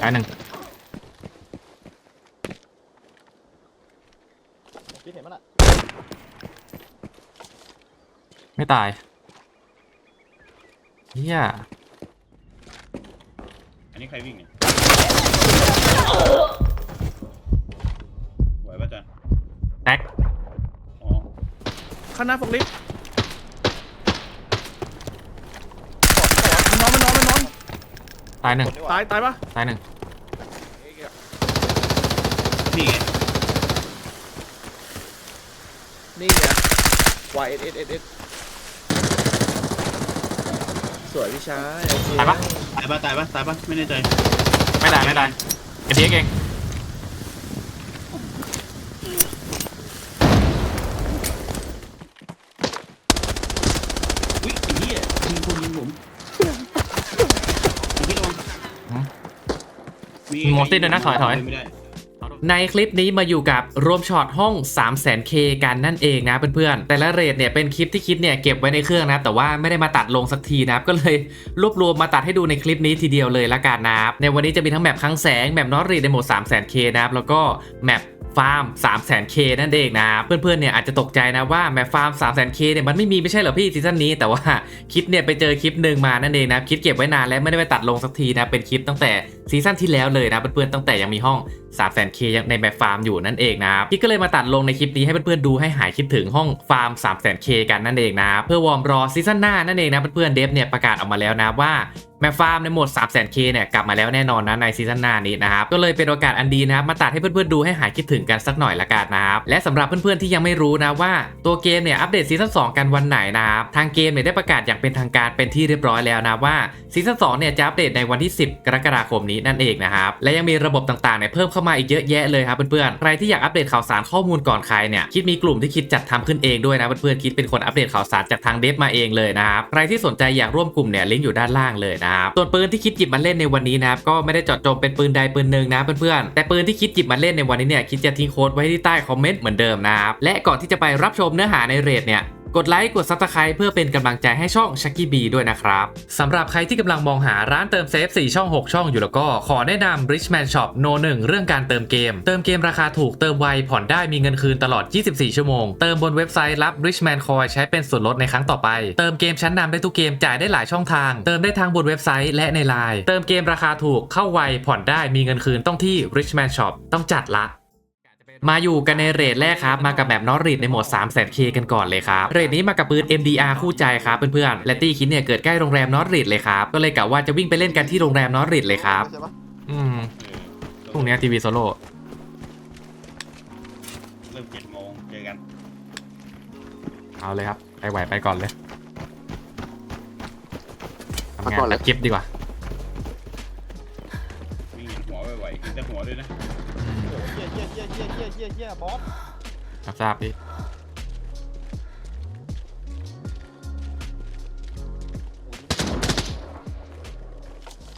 ตายหนึ่งพี่เห็นมันอะไม่ตายเฮียอันนี้ใครวิ่งเนี่ยไหวป่ะจ๊ะแตกอ๋อข้างหน้าฟกลิฟต์มันนอนมันนอนมันนอนตายหนึ่งตายตายปะตายหนึ่ง นี่ไง นี่ไง Y S S S S สวยพี่ชายโอเคตายปะ ตายป่ะตายป่ะตายป่ะไม่แน่ใจไม่ตายไม่ตายเอทีเองอุ้ยไอ้เหี้ยมีคนยิงผมผมไม่ระวังมีโมซินด้วยนะถอยถอย ไม่ได้ ในคลิปนี้มาอยู่กับรวมช็อตห้อง 3 0 0 0 0 0 k กันนั่นเองนะเพื่อนๆ แต่ละเรทเนี่ยเป็นคลิปที่คิดเนี่ยเก็บไว้ในเครื่องนะ แต่ว่าไม่ได้มาตัดลงสักทีนะครับ ก็เลยรวบรวมมาตัดให้ดูในคลิปนี้ทีเดียวเลยละกันนะครับ ในวันนี้จะมีทั้งแมปครั้งแสง แมปนอตรีในโหมด3 0 0 0 0 0 k นะครับ แล้วก็แมปฟาร์ม3 0 0 0 0 0 k นั่นเองนะ เพื่อนๆ เนี่ยอาจจะตกใจนะว่าแมปฟาร์ม3 0 0 0 0 0 k เนี่ยมันไม่มีไม่ใช่เหรอพี่ซีซั่นนี้ แต่ว่าคิดเนี่ยไปเจอคลิปหนึ่งมานั่นเองนะคิดเก็บไว้นานแล้วไม่ได้ไปตัดลงสักทีนะเป็นคลิปตั้งแต่ซีซั่นที่แล้วเลยนะเพื่อนๆตั้งแต่ยังมีห้อง3 0 0 0 0 k ยังในแบบฟาร์มอยู่นั่นเองนะครับพี่ก็เลยมาตัดลงในคลิปนี้ให้เพื่อนๆดูให้หายคิดถึงห้องฟาร์ม 3 0 0 0 0 k กันนั่นเองนะเพื่อวอร์มรอซีซั่นหน้านั่นเองนะเพื่อนๆเดฟเนี่ยประกาศออกมาแล้วนะว่าแมปฟาร์มในโหมด 3 0 0 0 0 0 k เนี่ยกลับมาแล้วแน่นอนนะในซีซั่นหน้านี้นะครับ ก็เลยเป็นโอกาสอันดีนะครับ มาตัดให้เพื่อนๆดูให้หายคิดถึงกันสักหน่อยละกันนะครับ และสำหรับเพื่อนๆที่ยังไม่รู้นะว่าตัวเกมเนี่ยอัปเดตซีซั่น2กันวันไหนนะครับ ทางเกมเนี่ยได้ประกาศอย่างเป็นทางการเป็นที่เรียบร้อยแล้วนะว่าซีซั่น2เนี่ยจะอัปเดตในวันที่ 10 กรกฎาคมนี้นั่นเองนะครับ และยังมีระบบต่างๆเนี่ยเพิ่มเข้ามาอีกเยอะแยะเลยครับเพื่อนๆ ใครที่อยากอัปเดตข่าวสารข้อมูลก่อนใครเนี่ย คิดมีกลุ่มที่คิดจัดทำขึ้นเองด้วยนะเพื่อนๆ คิดเป็นคนอัปเดตข่าวสารจากทางเดฟมาเองเลยนะครับ ใครที่สนใจอยากร่วมกลุ่มเนี่ยลิงก์อยู่ด้านล่างเลยนะครับ ส่วนปืนที่คิดหยิบมาเล่นในวันนี้นะครับก็ไม่ได้เจาะจงเป็นปืนใดปืนหนึ่งนะเพื่อนๆ แต่ปืนที่คิดหยิบมาเล่นในวันนี้เนี่ยคิดจะทิ้งโค้ดไว้ที่ใต้คอมเมนต์เหมือนเดิมนะครับและก่อนที่จะไปรับชมเนื้อหาในเรทเนี่ย กดไลค์กด Subscribe เพื่อเป็นกำลังใจให้ช่อง s h a k y B ด้วยนะครับสำหรับใครที่กำลังมองหาร้านเติมเซฟ 4 ช่อง 6 ช่องอยู่แล้วก็ขอแนะนำ Richman Shop No 1เรื่องการเติมเกม เติมเกมราคาถูกเติมไวผ่อนได้มีเงินคืนตลอด 24 ชั่วโมง เติมบนเว็บไซต์รับ Richman Coin ใช้เป็นส่วนลดในครั้งต่อไป เติมเกมชั้นนำได้ทุกเกมจ่ายได้หลายช่องทาง เติมได้ทางบนเว็บไซต์และในไลน์เติมเกมราคาถูกเข้าไวผ่อนได้มีเงินคืนต้องที่ Richman Shop ต้องจัดละ มาอยู่กันในเรทแรกครับ มากับแบบนอริดในโหมด3 0 0 0 0 k กันก่อนเลยครับ เรทนี้มากับปืน MDR คู่ใจครับเพื่อนๆและตี้คิดเนี่ยเกิดใกล้โรงแรมนอริดเลยครับ ก็เลยกะว่าจะวิ่งไปเล่นกันที่โรงแรมนอริดเลยครับใช่ปะอืมเออพรุ่งนี้ทีวีโซโล่เริ่มเจ็ดโมงเจอกัน เอาเลยครับไปไหวไปก่อนเลยทำงานแบบคลิปดีกว่า เฮียเฮียบอสรับทราบพี่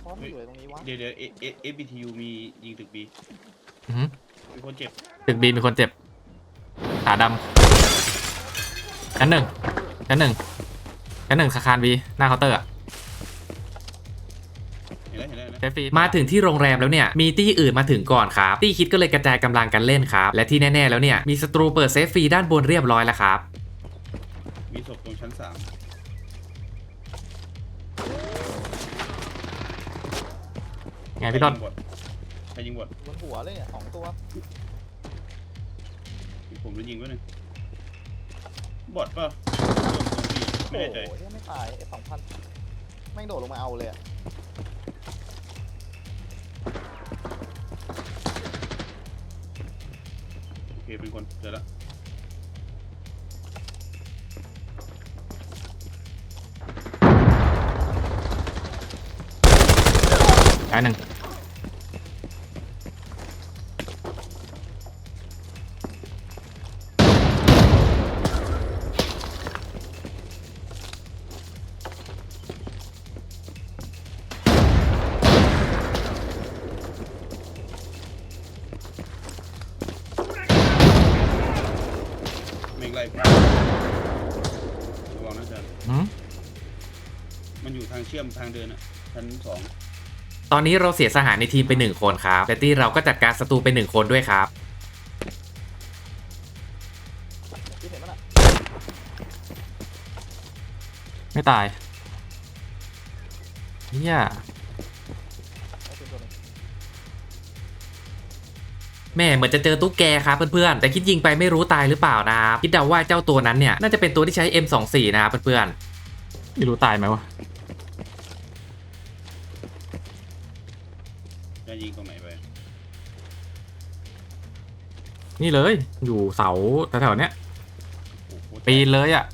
บอสมันอยู่ตรงนี้วะเดี๋ยวเดี๋ยวเอเอเอฟบีทียูมียิงตึกบีอื้อหือมีคนเจ็บตึกบีมีคนเจ็บขาดำชั้นหนึ่งชั้นหนึ่งชั้นหนึ่งสาคารบีหน้าเคาน์เตอร์อะ เห็นแล้วเห็นแล้วเห็นเซแล้วฟฟี่มาถึงที่โรงแรมแล้วเนี่ยมีตี้อื่นมาถึงก่อนครับตี้คิดก็เลยกระจายกำลังกันเล่นครับและที่แน่ๆแล้วเนี่ยมีศัตรูเปิดเซฟฟรีด้านบนเรียบร้อยแล้วครับมีศพตรงชั้นสามไงพี่ต้นใครยิงบอดบนหัวเลยเนี่ยสองตัว ผมจะยิงไว้หนึ่งบอดป่ะไม่โอ้แน่ใจโหเฮียไม่ตายไอ้สองพันแม่งโดดลงมาเอาเลยอะ โอเคเป็นคนเจอแล้วอันหนึ่ง ชื่อมทางเดินอะชั้นสองตอนนี้เราเสียสหายในทีมไปหนึ่งคนครับและที่เราก็จัดการศัตรูไปหนึ่งคนด้วยครับ ที่เห็นมันอะไม่ตายเนี่ยไอ้ตัวตัวหนึงแม่เหมือนจะเจอตุ๊กแกครับเพื่อนๆแต่คิดยิงไปไม่รู้ตายหรือเปล่านะครับคิดเดาว่าเจ้าตัวนั้นเนี่ยน่าจะเป็นตัวที่ใช้ M24 นะครับเพื่อนๆไม่รู้ตายไหมวะ ยิงตรงไหนไปนี่เลย อยู่เสาแถวๆเนี้ยโอ้โหปีนเลยอะ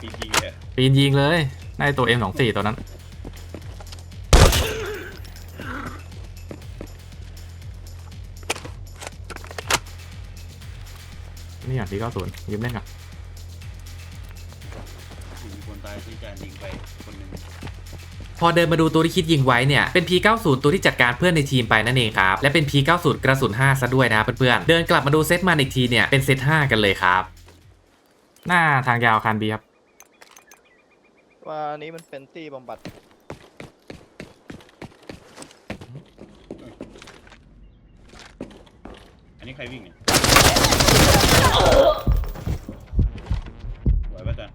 ปีนยิงเลยอะปีนยิงเลยได้ตัว M24 ตัวนั้น นี่อย่างที่90ยืมเล่นก่อน มีคนตายที่การยิงไปคนหนึ่ง พอเดินมาดูตัวที่คิดยิงไว้เนี่ย เป็น P90 ตัวที่จัดการเพื่อนในทีมไปนั่นเองครับ และเป็น P90 กระสุน 5 ซะด้วยนะเพื่อนๆ เดินกลับมาดูเซตมันอีกทีเนี่ย เป็นเซต 5 กันเลยครับ หน้าทางยาวคันบีครับ ว่าอันนี้มันเป็นตีบำบัด อันนี้ใครวิ่งเนี่ยไหวป่ะจัน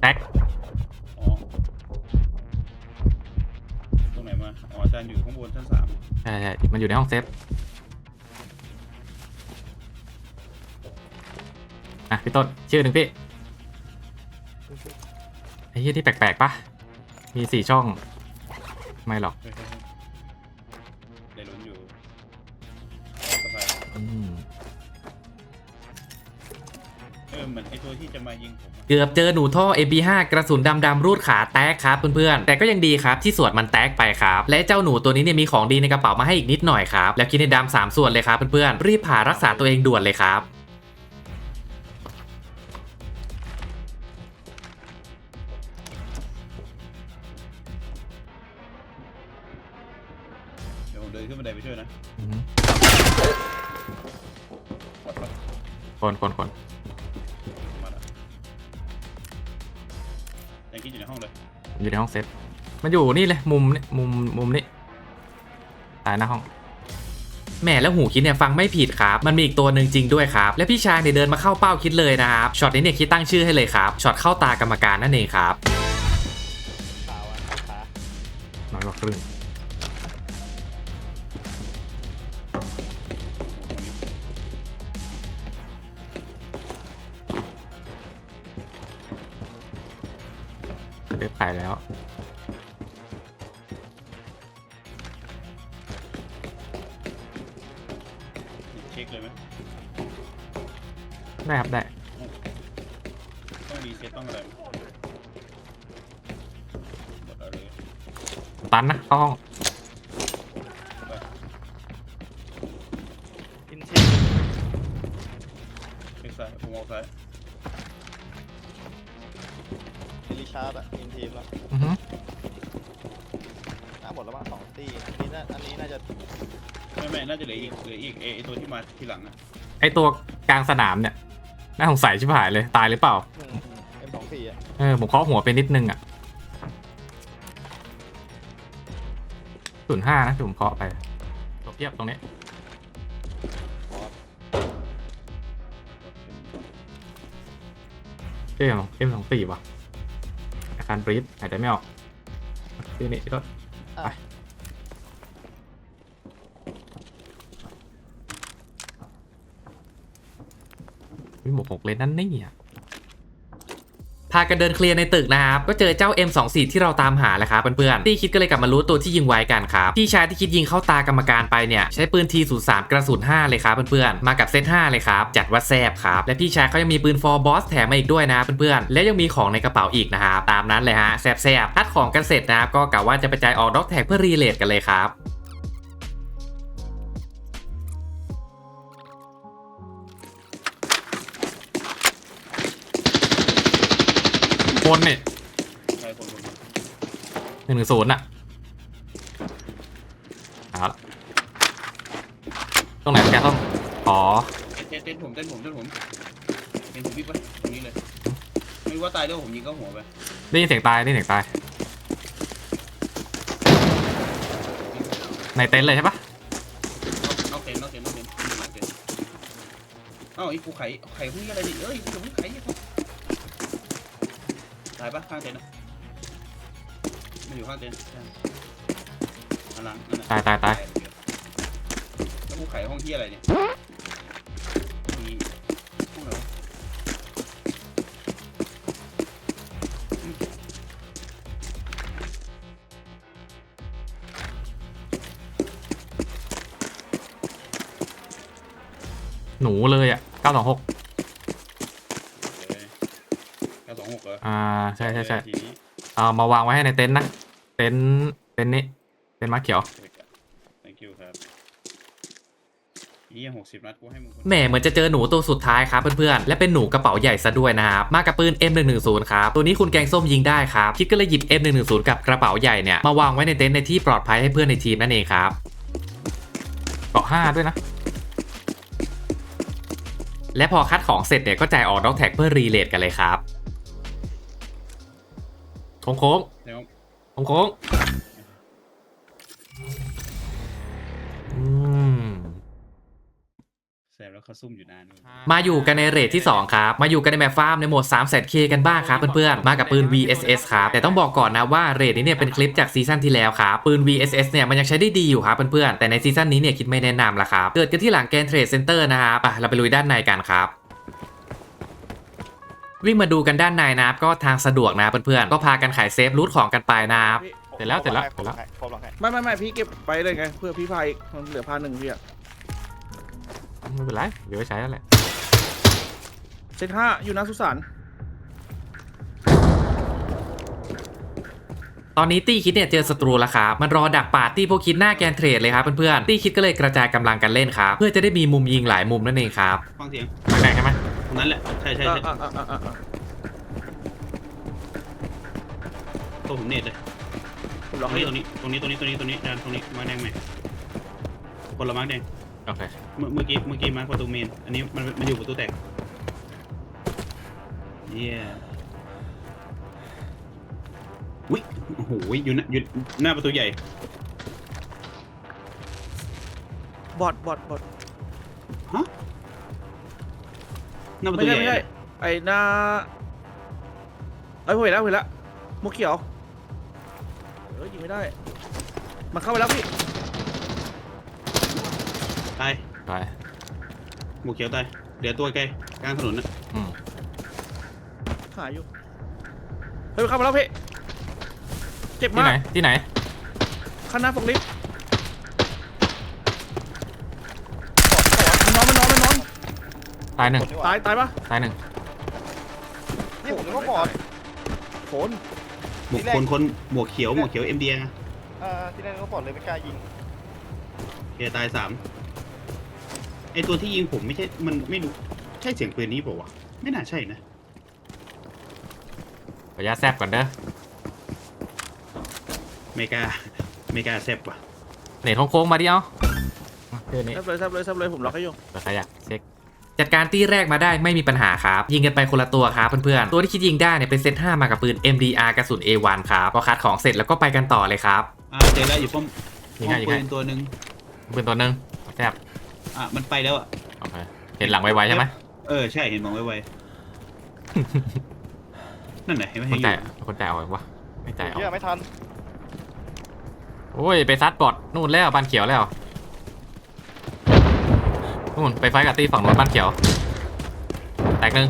แท็ก จารย์อยู่ข้างบนชั้นสามใช่ใช่มันอยู่ในห้องเซฟอะพี่ต้นชื่อหนึ่งพี่ไอ้เหี้ยที่แปลกๆปะมีสี่ช่อง ไม่หรอกเฮ้ยเฮ้ยเฮ้ยได้ลุ้นอยู่อ๋อสบายอืม อเหมือนไอตัวที่จะมายิงผมอเกือบเจอหนูท่อ MP5 กระสุนดำๆรูดขาแตกครับเพื่อนๆ แต่ก็ยังดีครับที่ส่วนมันแตกไปครับ และเจ้าหนูตัวนี้เนี่ยมีของดีในกระเป๋ามาให้อีกนิดหน่อยครับ แล้วคิดในดำสามส่วนเลยครับเพื่อนๆ รีบผ่ารักษาตัวเองด่วนเลยครับ มันอยู่นี่เลยมุมนี่มุมมุมนี้ตายหน้าห้องแหม่แล้วหูคิดเนี่ยฟังไม่ผิดครับ มันมีอีกตัวหนึ่งจริงด้วยครับ และพี่ชายเนี่ยเดินมาเข้าเป้าคิดเลยนะครับช็อตนี้เนี่ยคิดตั้งชื่อให้เลยครับช็อตเข้าตากรรมการนั่นเองครับขาวอะขาน้อยกว่าครึ่ง ซ้ายผมมองซ้ายลิชาร์ดอะอินทีมแล้วอือฮึน่าหมดแล้วมั้งสองตีอันนี้น่าอันนี้น่าจะไม่ไม่น่าจะเหลืออีกเหลืออีกไอไอตัวที่มาทีหลังอะไอตัวกลางสนามเนี่ยน่าสงสัยชิบหายเลยตายหรือเปล่าเอ็มสองสี่อะเออผมเคาะหัวไปนิดนึงอะศูนย์ห้านะที่ผมเคาะไปตัวเทียบตรงนี้ เอ็มเอ็มสองสี่ว่ะอาคารบรีดหายใจไม่ออกที่นี่ก็ไปวิหมวกหกเลนนั่นนี่อะพากันเดินเคลียร์ในตึกนะครับ ก็เจอเจ้า M24 ที่เราตามหาแหละครับเพื่อนๆที่คิดก็เลยกลับมารู้ตัวที่ยิงไว้กันครับพี่ชายที่คิดยิงเข้าตากรรมการไปเนี่ยใช้ปืน T03 กระสุน5เลยครับเพื่อนๆมากับเซต5เลยครับจัดว่าแซบครับและพี่ชายเขายังมีปืน for boss แถมมาอีกด้วยนะเพื่อนๆและยังมีของในกระเป๋าอีกนะครับตามนั้นเลยฮะแซบๆทัดของกันเสร็จนะครับก็กะว่าจะไปจ่ายออกด็อกแท็กเพื่อรีเลทกันเลยครับ บนเนี่ยใช่คนคนคนหนึ่งหนึ่งศูนย์อะเอาละตรงไหนแกต้องอ๋อเต้นเต้นผมเต้นผมเต้นผมเต้นผมวิ่งไปตรงนี้เลย ไม่รู้ว่าตายแล้วผมยิงเข้าหัวไปได้ยินเสียงตายได้ยินเสียงตาย ในเต็นท์เลยใช่ปะนอกเต็นท์นอกเต็นท์นอกเต็นท์นอกเต็นท์เอ้าไอ้กูไข่ไข่พวกนี้อะไรดิเอ้ยกูจะไม่ไข่ไอ้ ตายปะข้างเต็นท์อะมันอยู่ข้างเต็นท์ใช่อันหลังนั่นน่ะตายตายตายแล้วกูไข่ห้องที่อะไรเนี่ยมีห้องไหนวะหนูเลยอะ926เก้าสองหก เหรออ่าใช่ใช่ใช่ทีนี้เอามาวางไว้ให้ในเต็นท์นะ เต็นท์เต็นท์นี้เต็นท์ม้าเขียว thank you ครับยี่หกสิบนัดกูให้มึงคนแหมเหมือนจะเจอหนูตัวสุดท้ายครับเพื่อนๆ และเป็นหนูกระเป๋าใหญ่ซะด้วยนะครับ มากับปืน M110 ครับ ตัวนี้คุณแกงส้มยิงได้ครับ คิดก็เลยหยิบ M110 กับกระเป๋าใหญ่เนี่ย มาวางไว้ในเต็นท์ในที่ปลอดภัยให้เพื่อนในทีมนั่นเองครับเกาะห้าด้วยนะ และพอคัดของเสร็จเนี่ยก็จ่ายออกด็อกแท็กเพื่อรีเลทกันเลยครับ โค้งโค้งเดี๋ยวโค้งโค้งอืมแซมแล้วเขาซุ่มอยู่นานนู่นมาอยู่กันในเรทที่ 2 ครับ มาอยู่กันในแมปฟาร์มในโหมด3 0 0 0 k กันบ้างครับเพื่อนๆ มากับปืน VSS ครับ แต่ต้องบอกก่อนนะว่าเรทนี้เนี่ยเป็นคลิปจากซีซั่นที่แล้วครับ ปืน VSS เนี่ยมันยังใช้ได้ดีอยู่ครับเพื่อนๆ แต่ในซีซั่นนี้เนี่ยคิดไม่แนะนำละครับ เกิดกันที่หลังแกนเทรดเซ็นเตอร์นะครับไปเราไปลุยด้านในกันครับ วิ่งมาดูกันด้านในนะครับก็ทางสะดวกนะเพื่อนๆก็พากันขายเซฟรูทของกันไปนะครับพี่เสร็จแล้วเสร็จแล้วผมลองให้ผมลองให้ไม่ไม่ไม่พี่เก็บไปเลยไง เพื่อพี่พายอีกมันเหลือพาหนึ่งพี่อะไม่เป็นไรเดี๋ยวไปใช้แล้วแหละเซตห้าอยู่หน้าสุสานตอนนี้ตี้คิดเนี่ยเจอศัตรูแล้วครับ มันรอดักปาดตี้พวกคิดหน้าแกนเทรดเลยครับเพื่อนๆตี้คิดก็เลยกระจายกำลังกันเล่นครับ เพื่อจะได้มีมุมยิงหลายมุมนั่นเองครับฟังเสียงแบ่งใช่ไหมตรง นั้นแหละ ใช่ใช่อ่าใช่อ่าอ่าอ่าอ่าตัวผมเน็ตเลยผมตล็รอกงให้นี้ตรงนี้ตรงนี้ตรงนี้ตรงนี้ตรงนี้ด้านตรงนี้มาแดงไหมคนละมาร์กแดงโอเคเมื่อเมื่อกี้เมื่อกี้มาร์กประตูเมนอันนี้มันมันอยู่ประตูแตกเยี่ยวิโอ้โหอยู่หน้าอยู่หน้าประตูใหญ่บอดบอดบอด หน้าประไม่ตูใหใช่ญ่ไม่ใช่ไอ้หน้าไอ้ยผมเห็นแล้วผมเห็นแล้วหมวกเขียวเออยิงไม่ได้ มันเข้าไปแล้วพี่ตายไป หมูเขียวตายเดี๋ยวตัวไกลกลางถนนนะอืม หาอยู่เฮ้ยมันเข้ามาแล้วพี่เจ็บที่มาไหน กที่ไหน ข้างหน้าฟกลิฟต์มันนอนมันนอนมันนอน ตายหนึ่งคนดีกว่ตายตายปะตายหนึ่งนี่ผมนึกว่าบอดโขนหมวกคนคนหมวกเขียวหมวกเขียวเอ็มดีนะเอ่อที่แรกนึกว่าบอดเลยไม่กล้ายิงเอตายสามไอตัวที่ยิงผมไม่ใช่มันไม่รู้ใช่เสียงปืนนี้เปล่าวะไม่น่าใช่นะขออนุญาตแซบก่อนเด้อไม่กล้าไม่กล้าแซบว่ะเนทโค้งๆมาดิเอาเดี๋ยวนี้แซบเลยแซบเลยแซบเลยผมล็อกให้อยู่เดี๋ยวใครอยากเช็ค จัดการตี้แรกมาได้ไม่มีปัญหาครับ ยิงกันไปคนละตัวครับเพื่อนๆ ตัวที่คิดยิงได้เนี่ยเป็นเซต5มากับปืน MDR กระสุน A1 ครับพอคัดของเสร็จแล้วก็ไปกันต่อเลยครับอ่าเจอแล้วอยู่ป้อมยิงป้ง่าอยมยิงปืง่ายนตัวหนึ่งปืนตัวหนึ่งแซบอะมันไปแล้วอะโอเคเห็นหลังไวๆใช่ไหมเออใช่เห็นมองไวๆนั่นไหนะเห็นไหมคนเห็นอจ่ายยู่คนจ่ายออกวะไม่จ่ายออกเหี้ยไม่ทันโอ้ยไปซัดบอดนู่นแล้วบ้านเขียวแล้ว นู่นไปไฟท์กับตี้ฝั่งนู้นบ้านเขียว แตกหนึ่ง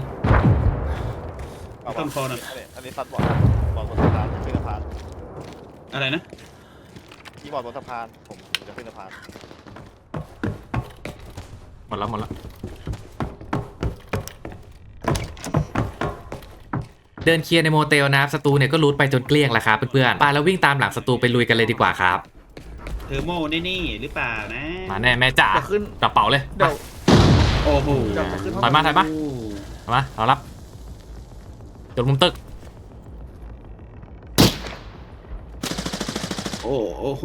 เอาต้วะนคอน่ะอันนี้อันนี้ซัดบอดบอดบนสะพานขึ้นสะพานอะไรนะ ที่บอดบนสะพานผมจะขึ้นสะพานหมดแล้วหมดแล้วเดินเคลียร์ในโมเตลนะครับศัตรูเนี่ยก็รูดไปจนเกลี้ยงแล้วครับเพื่อนๆไปแล้ววิ่งตามหลังศัตรูไปลุยกันเลยดีกว่าครับ เทอร์โมนี่นี่หรือเปล่านะ มาแน่แม่จ๋าเดี๋ยวขึ้นกระเป๋าเลยเดี๋ยว โอ้โหเดี๋ยวขึ้นห้อง ถอยมาถอยมามาเรารับจดมุมตึกโอ้โอ้โห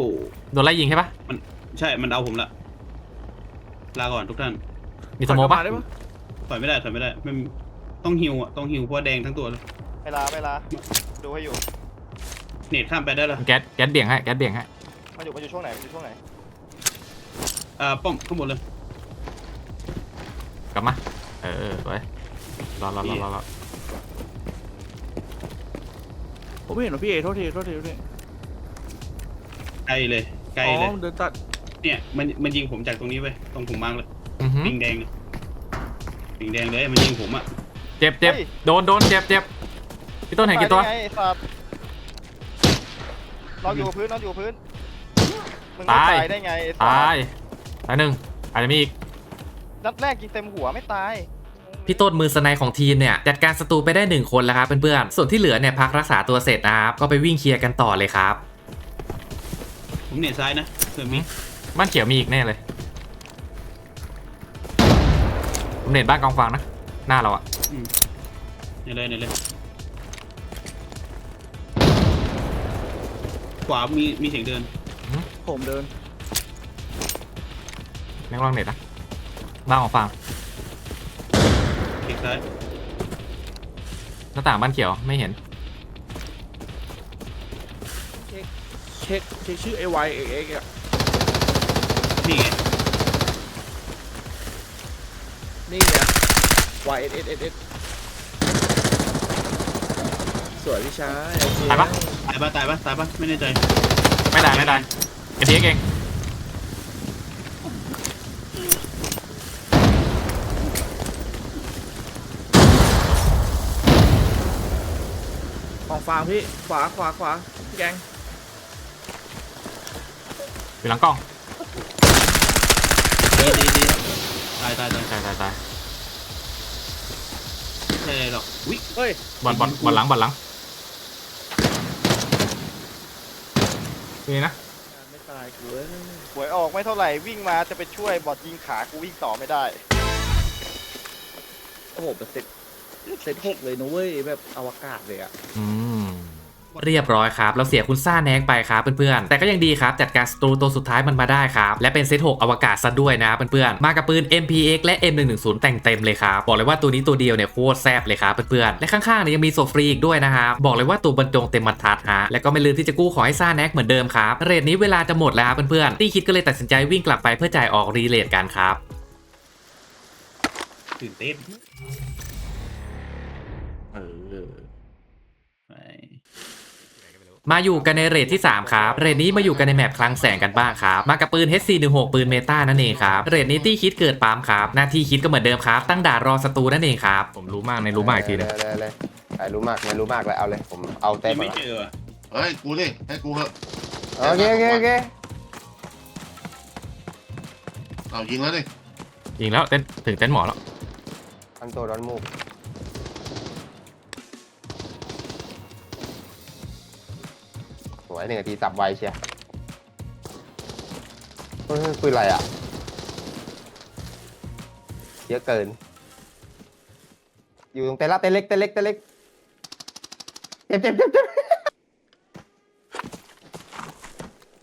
โดนไล่ยิงใช่ปะใช่ มันเอาผมละ ลาก่อนทุกท่าน มีสโมกปะถอยได้ปะถอยไม่ได้ถอยไม่ได้ไม่ต้องฮิวอะ ต้องฮิวเพราะว่าแดงทั้งตัวเลยไม่ลาไม่ลา ดูให้อยู่ เน็ตข้ามไปได้แล้วแก๊สแก๊สเบี่ยงให้แก๊สเบี่ยงให้ มันอยู่มันอยู่ช่วงไหนมันอยู่ช่วงไหนอ่าป้อมข้างบนเลยกลับมา เออเออไปรอรอรอรอรอผมไม่เห็นหรอพี่เอโทษทีโทษทีโทษทีไกลเลยไกลอ๋เลยอมันเดินตัดเนี่ยมันมันยิงผมจากตรงนี้ไปตรงผมมากเลยอือหือปิงแดงเลยปิงแดงเลยมันยิงผมอะเจ็บเจ็บโดนโดนเจ็บเจ็บพี่ต้นเห็นกี่ตัว ตายได้ไงไอ้สัตว์นอนอยู่กับพื้นนอนอยู่กับพื้น มึงไม่ตาย ตายได้ไงไอ้สัตตาว์ยตายหนึ่งอาจจะมีอีก นัดแรกยิงเต็มหัวไม่ตาย พี่ต้นมือสไนของทีมเนี่ย จัดการศัตรูไปได้หนึ่งคนแล้วครับเพื่อนๆ ส่วนที่เหลือเนี่ยพักรักษาตัวเสร็จนะครับ ก็ไปวิ่งเคลียร์กันต่อเลยครับ ผมเน็ตซ้ายนะเพื่อนมีบ้านเขียวมีอีกแน่เลย ผมเน็ตบ้านกองฟางนะ หน้าเราอะเนี่ยเลยเนี่ยเลยขวามีมีเสียงเดิน ผมเดินแม่งวางเน็ตนะบ้านกองฟางเช็คซ้ายหน้าต่างบ้านเขียวไม่เห็นเช็คเช็คชื่อ A Y X X อะนี่ไงนี่ไง Y S S S S สวยพี่ชายโอเคตายปะตายปะตายปะตายปะไม่แน่ใจไม่ได้ไม่ได้ เอ็นทีเองของฟางพี่ ขวาขวาขวาพี่แกงอยู่หลังกล้องดีดีดีตายตายตายตายตายตายใช่หรอกอุ้ยเฮ้ย บอลบอลบอลหลังบอลหลังนี่นะไม่ตายกูเว้ยหวยออกไม่เท่าไหร่วิ่งมาจะไปช่วยบอดยิงขากูวิ่งต่อไม่ได้โอ้โหเป็นเซตเซตหกเลยนะเว้ยแบบอวกาศเลยอะอืม เรียบร้อยครับ เราเสียคุณซ่าแนกไปครับเพื่อนๆ แต่ก็ยังดีครับจัดการศัตรูตัวสุดท้ายมันมาได้ครับ และเป็นเซต6อวกาศซะด้วยนะเพื่อนๆ มากับปืน MPX และ M110 แต่งเต็มเลยครับ บอกเลยว่าตัวนี้ตัวเดียวเนี่ยโคตรแซ่บเลยครับเพื่อนๆ และข้างๆเนี่ยยังมีโซฟรีอีกด้วยนะครับบอกเลยว่าตัวบรรจงเต็มบรรทัดฮะและก็ไม่ลืมที่จะกู้ขอให้ซ่าแนกเหมือนเดิมครับเรทนี้เวลาจะหมดแล้วเพื่อนๆตี้คิดก็เลยตัดสินใจวิ่งกลับไปเพื่อจ่ายออกรีเลทกันครับตื่นเต้นเออ มาอยู่กันในเรทที่ 3 ครับ เรทนี้มาอยู่กันในแมปคลังแสงกันบ้างครับ มากับปืน HC16 ปืนเมตานั่นเองครับ เรทนี้ตี้คิดเกิดปั๊มครับ หน้าที่คิดก็เหมือนเดิมครับ ตั้งด่านรอศัตรูนั่นเองครับ ผมรู้มากในรู้มากอีกทีนึงเลยเลยเลยใครรู้มากไม่รู้มากเลยเอาเลยผมเอาเต็มยังหมไม่ดเจอว่ะเฮ้ยกูดิให้กูเหอะโอเคโอเคโอเคเอายิงแล้วดิยิงแล้วเต้นถึงเต้นหมอแล้วทำตัวร้อนมูก หนึ่งนาทีจับไวเชียร์เฮ้ยคุยอะไรอะ เยอะเกิน อยู่ตรงเต้นละเต้นเล็กเต้นเล็กเต้นเล็กเจ็บเจ็บเจ็บเจ็บ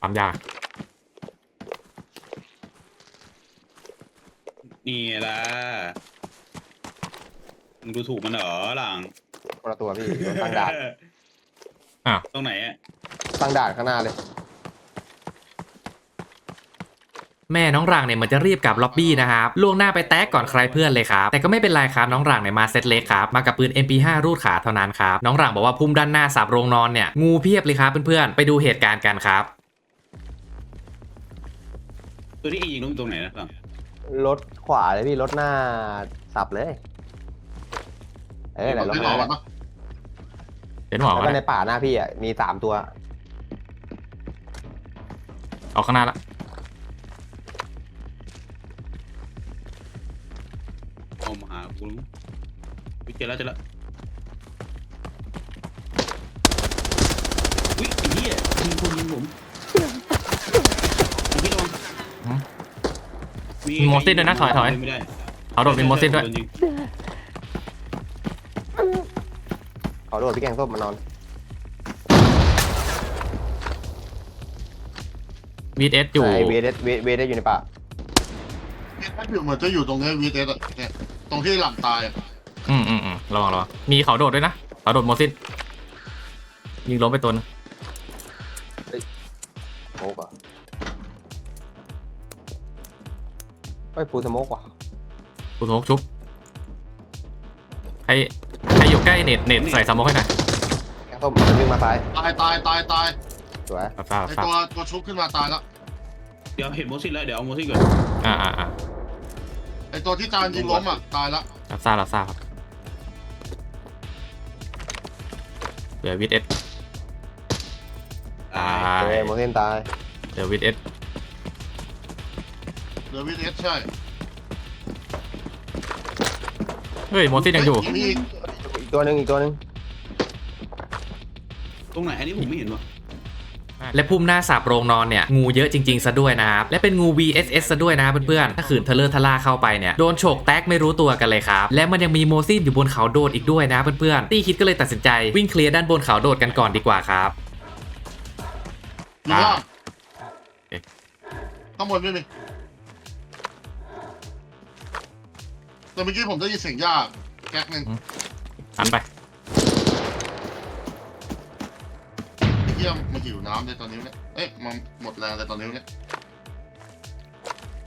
ปั๊มยานี่ล่ะมึงดูถูกมันเหรอหลังคนละตัวพี่โดนตั้งด่านตรงไหนอะ ตั้งด่านข้างหน้าเลย แม่น้องรังเนี่ยมันจะรีบกลับล็อบบี้นะครับล่วงหน้าไปแตกก่อนใครเพื่อนเลยครับ แต่ก็ไม่เป็นไรครับน้องรังเนี่ยมาเซตเล็กครับ มากับปืน MP5 รูดขาเท่านั้นครับ น้องรังบอกว่าพุ่มด้านหน้าสับโรงนอนเนี่ย งูเพียบเลยครับเพื่อนๆ ไปดูเหตุการณ์กันครับ ตัวที่เองยิงตรงตรงไหนนะหลังรถขวาเลยพี่รถหน้าสับเลย เออไหนรถไม่หอน้าอกปะเต้นหมอแล้วก็ก็ในได้ป่าหน้าพี่อะมีสามตัว เอาข้างหน้าละเอามาหากูวิเจอแล้วเจอแล้วอุ้ยไอ้เหี้ยยิงคนยิงผมพี่ลองมีโมซินด้วยนะถอยถอย ไม่ได้เขาโดดเป็นโมซินด้วยโยิงขอโดดพี่แกงส้มมานอน วีเอสอยู่ไอเวเดสเวเวเดสอยู่ในป่าเนี่ยถ้าอยู่เหมือนจะอยู่ตรงเนี้วีเอสอะเนี่ยตรงที่หลังตายอะอืมอืมอืมระวังระวังมีเขาโดดด้วยนะเขาโดดโมซินยิงล้มไปตัวนึงโอ้กอะไม่ปูสโมกว่ะคุณโทกชุบใครใครอยู่ใกล้เน็ตเน็ตใส่สมองให้หน่อยแกงส้มวิ่งมาซ้ายตายตายตายตาย สวยรับทราบไอรับทราบตัวตัวชุบขึ้นมาตายแล้วเดี๋ยวเห็นโมซินแล้วเดี๋ยวเอาโมซินก่อนอ่าอ่าอ่าไอตัวที่จานยิงล้มอะตายแล้วรับทราบรับทราบครับเดี๋ยววิดเอสตาโอยเคโมเทนตายเดี๋ยววิดเอสเดวิดเอสใช่เฮ้ยโมซินยังอยู่ เฮ้มีอีกอีกตัวหนึ่งอีกตัวหนึ่งตรงไหนอันนี้ผมไม่เห็นว่ะ และพุ่มหน้าสาบโรงนอนเนี่ยงูเยอะจริงๆ ซะด้วยนะครับ และเป็นงู VSS ซะด้วยนะเพื่อนๆ ถ้าขืนเทเลอร์ทล่าเข้าไปเนี่ยโดนโฉกแตกไม่รู้ตัวกันเลยครับ และมันยังมีโมซินอยู่บนเขาโดดอีกด้วยนะเพื่อนๆตี้คิดก็เลยตัดสินใจวิ่งเคลียร์ด้านบนเขาโดดกันก่อนดีกว่าครับอยู่ล่างเอ๊ะข้างบนไม่มีแต่เมื่อกี้ผมได้ยินเสียงยากแก๊กหนึ่งหันไปเยี่ยมมา หิวน้ำในตอนนี้เนี่ย เอ๊ะมันหมดแรงในตอนนี้เนี่ย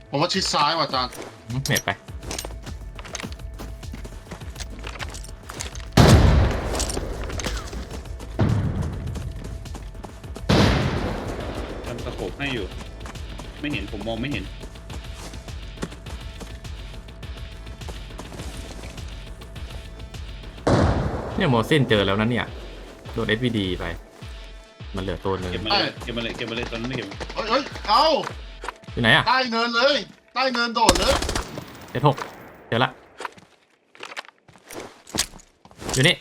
ผมว่าชิดซ้ายว่ะอาจารย์เน็ตไป ทำสโคปให้อยู่ ไม่เห็นผมมองไม่เห็น เนี่ยโมซินเจอแล้วนั้นเนี่ย โดน SVD ไป มันเหลือตัวหนึ่งเก็บมาเลยเก็บมาเลยเก็บมาเลยตอนนั้นไม่เก็บมาเอ้ยเอ้ยเอาอยู่ไหนอะใต้เนินเลย ใต้เนินโดดเลยเจ็ดหกเจอละอยู่นี่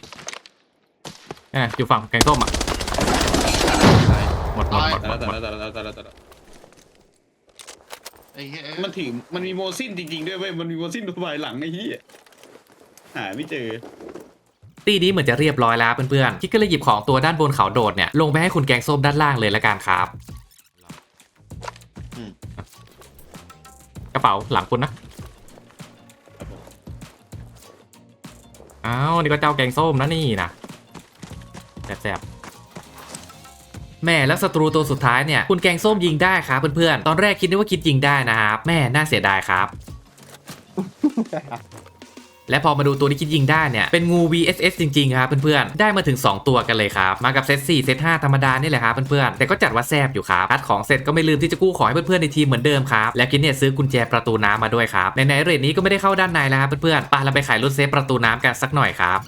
อะอยู่ฝั่งแกงส้มอะหมดหมดหมดหมตายดหมดแล้วตายแล้วตายแล้วตายแล้วไอ้เหี้ยมันถึงมันมีโมซินจริงๆด้วยเว้ยมันมีโมซินตัวใบหลังไอ้เหี้ยหาไม่เจอ ตีนี้เหมือนจะเรียบร้อยแล้วเพื่อนๆคิดก็เลยหยิบของตัวด้านบนเขาโดดเนี่ยลงไปให้คุณแกงส้มด้านล่างเลยละกันครับกระเป๋าหลังคุณนะครับผมอ้าวนี่ก็เจ้าแกงส้มนะนี่นะแสบๆแม่แล้วศัตรูตัวสุดท้ายเนี่ยคุณแกงส้มยิงได้ครับเพื่อนๆ ตอนแรกคิดนึกว่าคิดยิงได้นะครับ แม่น่าเสียดายครับ และพอมาดูตัวที่คิดยิงได้เนี่ยเป็นงู VSS จริงๆครับเพื่อนๆได้มาถึง 2 ตัวกันเลยครับมากับเซต4เซต5ธรรมดานี่แหละครับเพื่อนๆแต่ก็จัดว่าแซบอยู่ครับคัดของเสร็จก็ไม่ลืมที่จะกู้ขอให้เพื่อนๆในทีมเหมือนเดิมครับแล้วกินเนี่ยซื้อกุญแจประตูน้ำมาด้วยครับในๆเรทนี้ก็ไม่ได้เข้าด้านในแล้วครับเพื่อนๆไปเราไปขายรุ่นเซฟประตูน้ำกันสักหน่อยครับ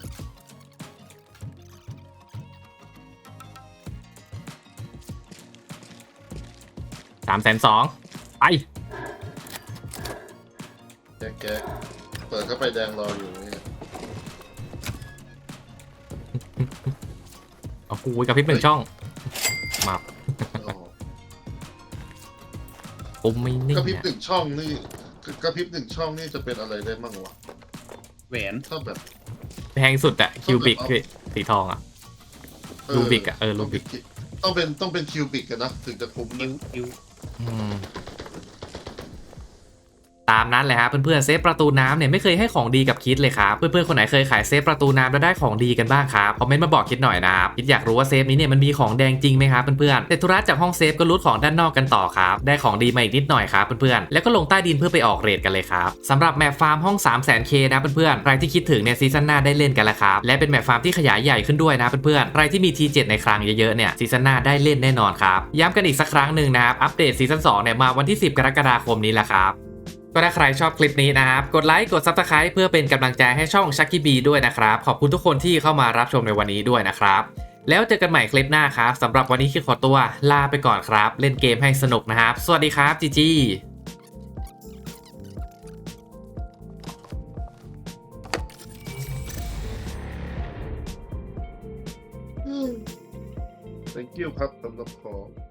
สามแสนสองไปแก๊ เปิดเข้าไปแดงรออยู่นี่โอ้โหกระพริบหนึ่งช่องมาโอ้ปุ้มไม่นิ่งกระพริบอะหนึ่งช่องนี่กระพริบหนึ่งช่องนี่จะเป็นอะไรได้บ้างวะแหวนถ้าแบบแพงสุดอะคิวบิกคือสีทองอะเออรูบิกอะเออรูบิกต้องเป็นต้องเป็นคิวบิกกันนะถึงจะคุ้มคินะวคิวอืม ตามนั้นเลยครับเพื่อนๆเซฟประตูน้ำเนี่ยไม่เคยให้ของดีกับคิดเลยครับเพื่อนๆคนไหนเคยขายเซฟประตูน้ำแล้วได้ของดีกันบ้างครับคอมเมนต์มาบอกคิดหน่อยนะครับคิดอยากรู้ว่าเซฟนี้เนี่ยมันมีของแดงจริงไหมครับเพื่อนๆแต่ธุระจากห้องเซฟก็รูดของด้านนอกกันต่อครับได้ของดีมาอีกนิดหน่อยครับเพื่อนๆแล้วก็ลงใต้ดินเพื่อไปออกเรทกันเลยครับสำหรับแมปฟาร์มห้อง 3 0 0 0 0 0 k นะเพื่อนๆใครที่คิดถึงเนี่ยซีซั่นหน้าได้เล่นกันแล้วครับและเป็นแมปฟาร์มที่ขยายใหญ่ขึ้นด้วยนะเพื่อนๆใครที่มี T7 ในครั้งเยอะๆเนี่ยซีซั่นหน้าได้เล่นแน่นอนครับย้ำกันอีกสักครั้งหนึ่งนะครับอัปเดตซีซั่น2เนี่ยมาวันที่ 10 กรกฎาคมนี้แหละครับ ก็ถ้าใครชอบคลิปนี้นะครับ กดไลค์ กด Subscribe เพื่อเป็นกำลังใจให้ช่องชักกี้บีด้วยนะครับ ขอบคุณทุกคนที่เข้ามารับชมในวันนี้ด้วยนะครับ แล้วเจอกันใหม่คลิปหน้าครับสำหรับวันนี้คิดขอตัวลาไปก่อนครับ เล่นเกมให้สนุกนะครับ สวัสดีครับจีจี thank you ครับสำหรับของ